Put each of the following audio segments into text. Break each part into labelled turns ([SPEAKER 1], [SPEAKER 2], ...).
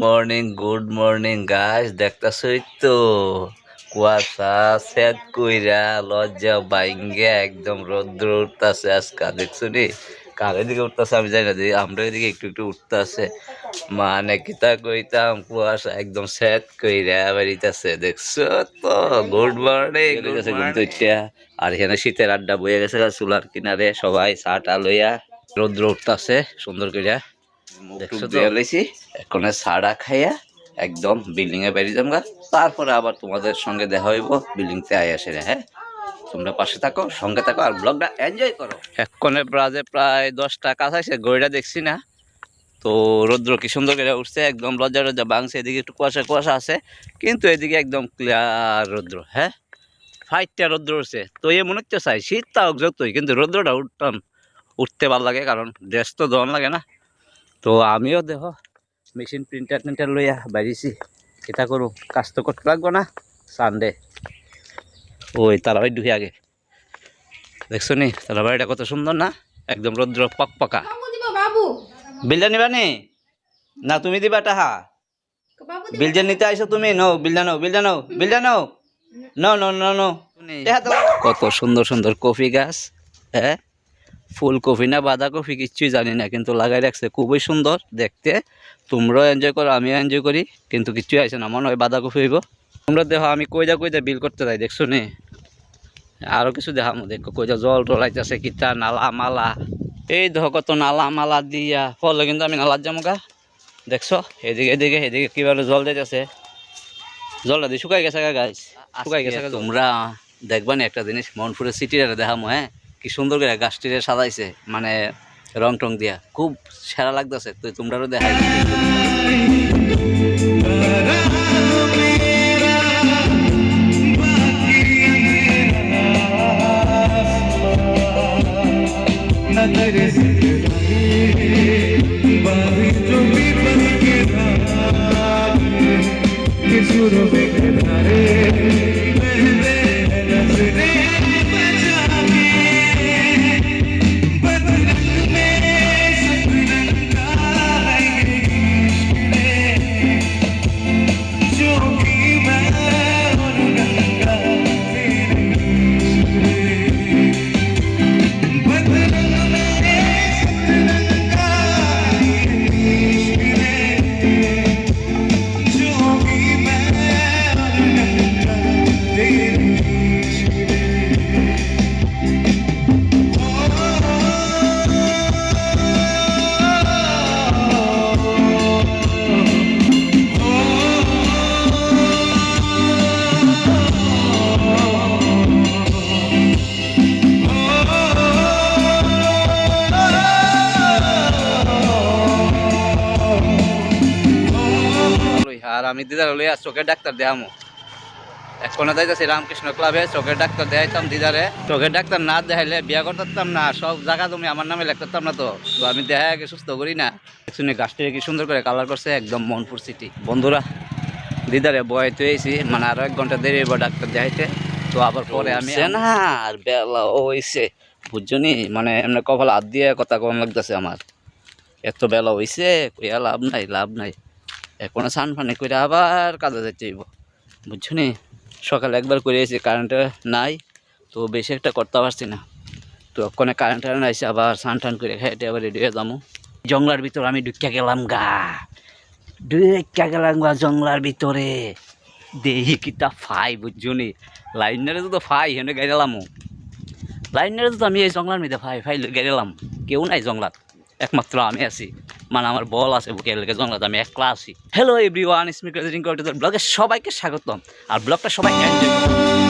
[SPEAKER 1] Morning good morning guys দেখতেছই তো কুয়াশা সেদ কইরা লজ্জা বাইঙ্গে একদম রৌদ্র উঠতেছে আজকা দেখছ নি কার এদিকে উঠতেছে আমি জানি না যে আমরা এদিকে একটু একটু উঠতেছে। মানে কিতা কইতাম কুয়াশা একদম সেদ কইরা বেরিতেছে দেখছ তো? গুড মর্নিং গেছে আর এখানে শীতের আড্ডা বয়ে গেছে চুলার কিনারে সবাই চা টা লইয়া রৌদ্র উঠতেছে সুন্দর কইরা। এখন সাড়া খাইয়া একদম বিল্ডিং এ বেরিয়ে যাব তারপরে আবার তোমাদের সঙ্গে দেখা হইব বিল্ডিং তে আয় আসে হ্যাঁ? তোমরা পাশে থাকো সঙ্গে থাকো আর ব্লগটা এনজয় করো। এক্ষণে প্রায় প্রায় দশটা কাছাইছে গড়িটা দেখছি না। তো রৌদ্র কি সুন্দর করে উঠছে একদম লজ্জা রজ্জা বাংছে এদিকে একটু কুয়াশা কুয়াশা আছে কিন্তু এদিকে একদম ক্লিয়ার রৌদ্র হ্যাঁ? ফাইটটা রৌদ্র উঠছে। তো এ মনে হচ্ছে চাই শীত তাও যতই কিন্তু রৌদ্রটা উঠতাম উঠতে ভালো লাগে কারণ ড্রেস তো দন লাগে না। তো আমিও দেখো মেশিন প্রিন্টার প্রিন্টার লইয়া বাড়িছি এটা করু কাজ তো করতে লাগবো না? সানডে ওই তারাবাড়ি ঢুকে আগে। দেখছ নি? তারাবাড়িটা কত সুন্দর না? একদম রৌদ্র পক পকা। বিলটা নিবা নি? না, তুমি দিবা টাহা বিলটা নিতে আইসো তুমি। নো বিলটা নো বিলটা নো বিলটা no no no no. No কত সুন্দর সুন্দর কফি গাছ হ্যাঁ ফুলকপি না বাঁধাকপি কিচ্ছুই জানি না কিন্তু লাগাই রাখছে। খুবই সুন্দর দেখতে। তোমরাও এনজয় করো আমিও এনজয় করি কিন্তু কিচ্ছুই আছে না মনে হয় বাঁধাকপি হইব। তোমরা দেখো আমি কইদা কইদা বিল করতে যাই দেখছ নি? আরও কিছু দেখাম দেখো কইদা জল টলাইতেছে কিতা নালা মালা। এই দেখো কত নালা মালা দিয়া ফলে কিন্তু আমি নালার গা। দেখছ? এদিকে এদিকে এদিকে কীভাবে জল দিতেছে। জলটা দিয়ে শুকাই গেছে গা গাছ শুকাই গেছে তোমরা দেখবা না একটা জিনিস মনপুরের সিটির দেখামো হ্যাঁ? কি সুন্দর করে গাছটিরে সাজাইছে মানে রং টং দিয়া। খুব সেরা লাগতেছে, তো তোমরাও দেখাই। আর আমি দিদার লইয়া চোখের ডাক্তার দেখামো। এখনও যাইতেছি রামকৃষ্ণ ক্লাবে চোখের ডাক্তার দেখাইতাম দিদারে। চোখের ডাক্তার না দেখাইলে বিয়া করতাম না সব জায়গা তুমি আমার নামে লেখতাম না তো। তো আমি দেখা সুস্থ করি না। শুনে গাছটি কি সুন্দর করে কালার করছে একদম মনপুর সিটি বন্ধুরা দিদারে বয়াইতে হয়েছি মানে আরও এক ঘণ্টা দেরি হইব ডাক্তার দেখাইতে। তো আবার পরে আমি না। আর বেলা হইছে। বুঝছ নি মানে এমনি কপাল হাত দিয়ে কথা কম লাগতেছে আমার। এত বেলা হইছে কইয়া লাভ নাই লাভ নাই। এখনও সান ফানি করে আবার কাজে যাইতে হইব। বুঝছ নি সকালে একবার করে এসেছি কারেন্ট নাই, তো বেশি একটা করতে পারছি না। তো ওখানে কারেন্ট টারেন্ট আইসে আবার সান টান করে খেটে আবার রেডি হয়ে যাব। জংলার ভিতর আমি ঢুকিয়া গেলাম গা। ঢুকিয়া গেলাম গা জংলার ভিতরে। দেহি কিতা ফাই বুঝছ নি লাইনারে তো ফাই, হেনে গেলাম লাইনারে তো আমি এই জংলার মধ্যে ফাই ফাই গেলাম কেউ নাই জংলাত একমাত্র আমি আছি। মানে আমার বল আছে বুকে লেগে জঙ্গলাতে আমি একলা আছি। হ্যালো এভরি ওয়ান স্মিক ব্লগে সবাইকে স্বাগতম। আর ব্লগটা সবাই এনজয়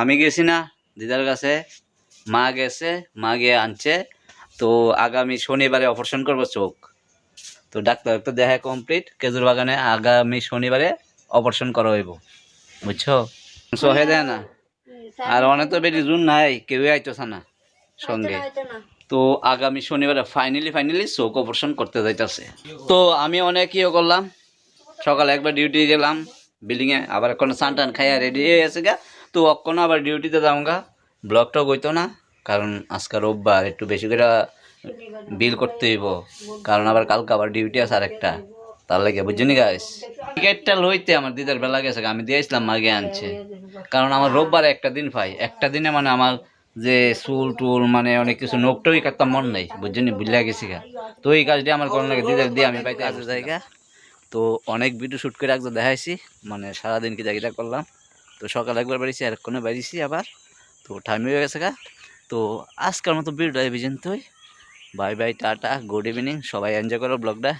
[SPEAKER 1] আমি গেছি না দিদার কাছে। মা গেছে মা গিয়ে আনছে। তো আগামী শনিবারে অপারেশন করব চোখ। তো ডাক্তার তো দেখা কমপ্লিট কেজুর বাগানে আগামী শনিবারে অপারেশন করা হইব বুঝছ সহে দেয় না। আর অনেক তো বেশি জুন নাই কেউই আইতেছে না সঙ্গে। তো আগামী শনিবারে ফাইনালি ফাইনালি চোখ অপারেশন করতে যাইতেছে। তো আমি অনেক ইয়ে করলাম। সকালে একবার ডিউটি গেলাম বিল্ডিংয়ে আবার এখন সান টান খাইয়া রেডি হয়ে গেছে গা। তো অক্ষণ আবার ডিউটিতে যাও গা ব্লকটাও গইতো না, কারণ আজকে রোববার, একটু বেশি করে বিল করতে হইব। কারণ আবার কালকে আবার ডিউটি আছে আরেকটা। তার লাগে বুঝছেন গাইস টিকিটটা লইতে আমার দিদার বেলা গেছে আমি দিয়েছিলাম মাগে আনছে। কারণ আমার রোববার একটা দিন পাই একটা দিনে মানে আমার যে চুল টুল মানে অনেক কিছু নোকটাই কাটতাম মন নাই বুঝছেন বুঝলে গেছি গা। তো এই কাজটি আমার কোনো লাগে, দিদার দিয়ে আমি পাইতে আসে। জায়গা তো অনেক ভিডিও শ্যুট করে একবার দেখাইছি মানে সারাদিন কি জায়গাটা করলাম। তো সকালে একবার বাড়িছি আর কোনো বাড়িছি আবার। তো টাইম হয়ে গেছে গা। তো আজকের মতো ভিডিওটা পর্যন্তই। Bye bye ta ta good evening সবাই এনজয় করো ব্লগটা